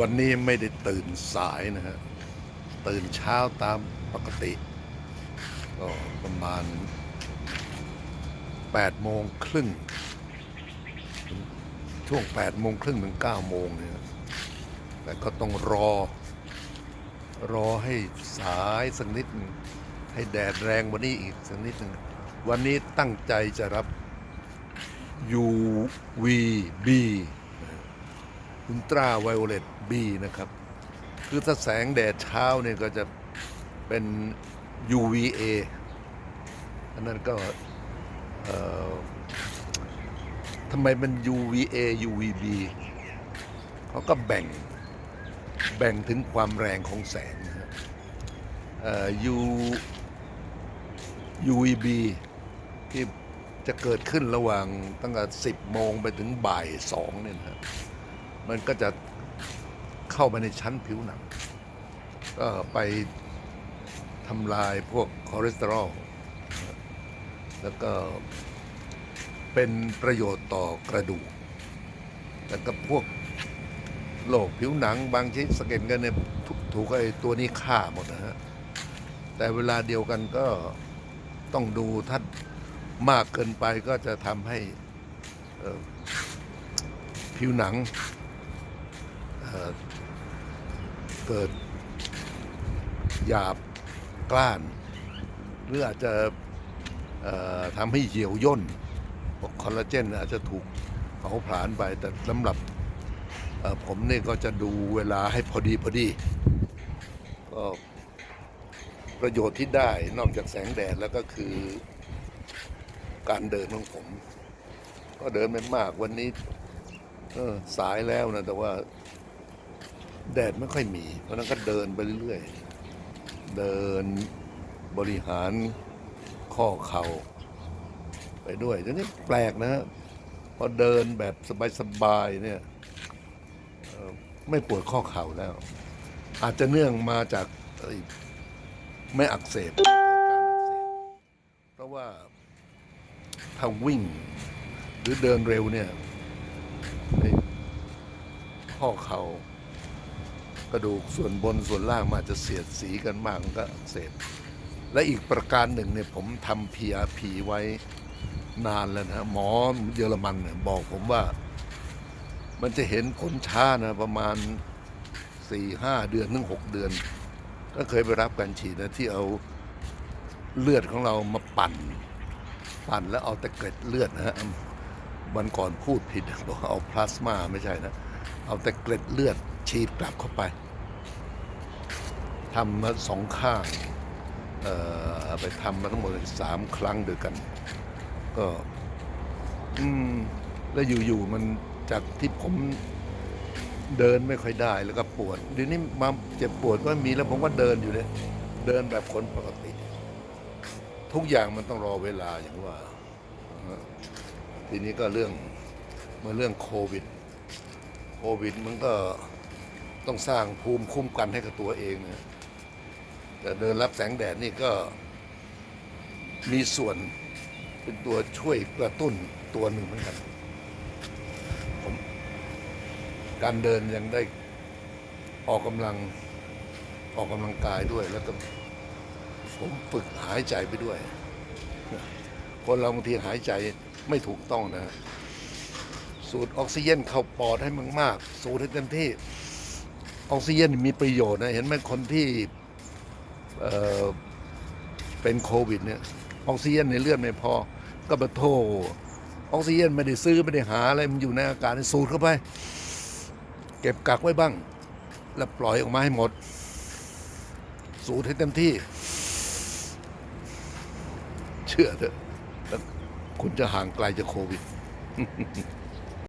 วันนี้ไม่ได้ตื่นสายนะฮะ ตื่นเช้าตามปกติ ก็ประมาณ8โมงครึ่งช่วง8โมงครึ่งถึง9โมงเนี่ยแต่ก็ต้องรอ รอให้สายสักนิดหนึ่งให้แดดแรงวันนี้อีกสักนิดหนึ่งวันนี้ตั้งใจจะรับ UVB อุลตราไวโอเลต B นะครับ คือถ้าแสงแดดเช้าเนี่ยก็จะเป็น UVA อันนั้นก็เอ่อทำไมมัน UVA UVB เขาก็แบ่ง แบ่งถึงความแรงของแสงนะฮะเอ่อ U UVB ที่จะเกิดขึ้นระหว่างตั้งแต่ 10 โมงไปถึงบ่าย2เนี่ยนะฮะ มันก็จะเข้าไปในชั้นผิวหนัง ก็ไปทำลายพวกคอเลสเตอรอล แล้วก็เป็นประโยชน์ต่อกระดูก แล้วก็พวกโรคผิวหนังบางชนิดสะเก็ดเงินเนี่ยถูกไอ้ตัวนี้ฆ่าหมดนะฮะ แต่เวลาเดียวกันก็ต้องดูถ้ามากเกินไปก็จะทำให้ผิวหนัง เกิดหยาบกล้าน หรืออาจจะทำให้เหี่ยวย่นคอลลาเจนอาจจะถูกเผาผลาญไป แต่สำหรับผมเนี่ยก็จะดูเวลาให้พอดีพอดี ก็ประโยชน์ที่ได้นอกจากแสงแดดแล้วก็คือการเดินของผม ก็เดินไม่มากวันนี้สายแล้วนะ แต่ว่า แดดไม่ค่อยมี เพราะนั้นก็เดินไปเรื่อยๆ เดินบริหารข้อเข่าไปด้วยทีนี้แปลกนะฮะพอเดินแบบสบายๆเนี่ยไม่ปวดข้อเข่าแล้ว อาจจะเนื่องมาจากไม่อักเสบเกิดการอักเสบเพราะว่าถ้าวิ่งหรือเดินเร็วเนี่ยข้อเข่า กระดูกส่วนบนส่วนล่างมันอาจจะเสียดสีกันมากมันก็อักเสบและอีกประการหนึ่งเนี่ยผมทำ PRP ไว้นานแล้วนะหมอเยอรมันเนี่ยบอกผมว่า มันจะเห็นผลช้านะประมาณสี่ห้าเดือนถึงหกเดือน ก็เคยไปรับการฉีดนะที่เอาเลือดของเรามาปั่น ปั่นแล้วเอาต่เกล็ดเลือดนะฮะวันก่อนพูดผิดบอกเอาพลาสมาไม่ใช่นะ เอาแต่เกล็ดเลือดฉีดกลับเข้าไปทำมาสองข้างไปทำมาทั้งหมดสามครั้งด้วยกัน ก็ อืม แล้วอยู่ๆมันจากที่ผมเดินไม่ค่อยได้แล้วก็ปวดเดี๋ยวนี้มาเจ็บปวดก็มีแล้วผมก็เดินอยู่เนี่ยเดินแบบคนปกติ ทุกอย่างมันต้องรอเวลาอย่างว่า ทีนี้ก็เรื่องมาเรื่องโควิด โควิดมันก็ต้องสร้างภูมิคุ้มกันให้กับตัวเองนะแต่เดินรับแสงแดดนี่ก็มีส่วนเป็นตัวช่วยกระตุ้นตัวหนึ่งเหมือนกันผมการเดินยังได้ออกกำลังออกกำลังกายด้วยแล้วก็ผมฝึกหายใจไปด้วย คนเราบางทีหายใจไม่ถูกต้องนะ สูดออกซิเจนเข้าปอดให้มึงมาก สูดให้เต็มที่ออกซิเจนมีประโยชน์นะ เห็นไหมคนที่เเป็นโควิดเนี่ยออกซิเจนในเลือดไม่พอ ก็มาโทออกซิเจนไม่ได้ซื้อไม่ได้หาอะไรมันอยู่ในอากาศสูดเข้าไป เก็บกักไว้บ้าง แล้วปล่อยออกมาให้หมด สูดให้เต็มที่ เชื่อเถอะคุณจะห่างไกลจากโควิด